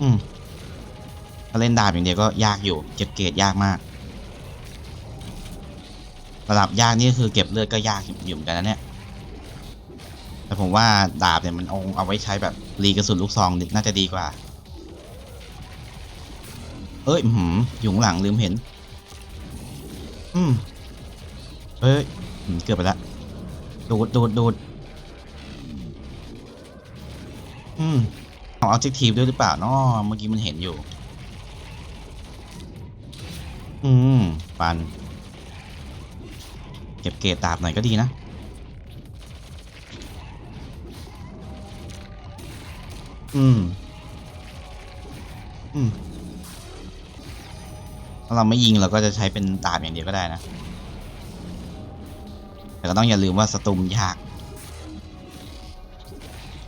อืมถ้าเล่นดาบอย่างเดียวก็ยากอยู่ เก็บเกรดยากมาก ระดับยากนี่คือเก็บเลือดก็ยากอยู่เหมือนกันนะเนี่ย แต่ผมว่าดาบเนี่ยมันอาเอาไว้ใช้แบบรีกระสุนลูกซองน่าจะดีกว่า เอ้ยหืมอยู่งหลังลืมเห็น อืมเอ้ยเกือบไปละดูดดูดดูดอืม เอา objective ด้วยหรือเปล่าเนาะเมื่อกี้มันเห็นอยู่ อืม ปัน เก็บเกรดดาบหน่อยก็ดีนะ อืม อืม ถ้าเราไม่ยิงเราก็จะใช้เป็นดาบอย่างเดียวก็ได้นะ แต่ก็ต้องอย่าลืมว่าสตุมยาก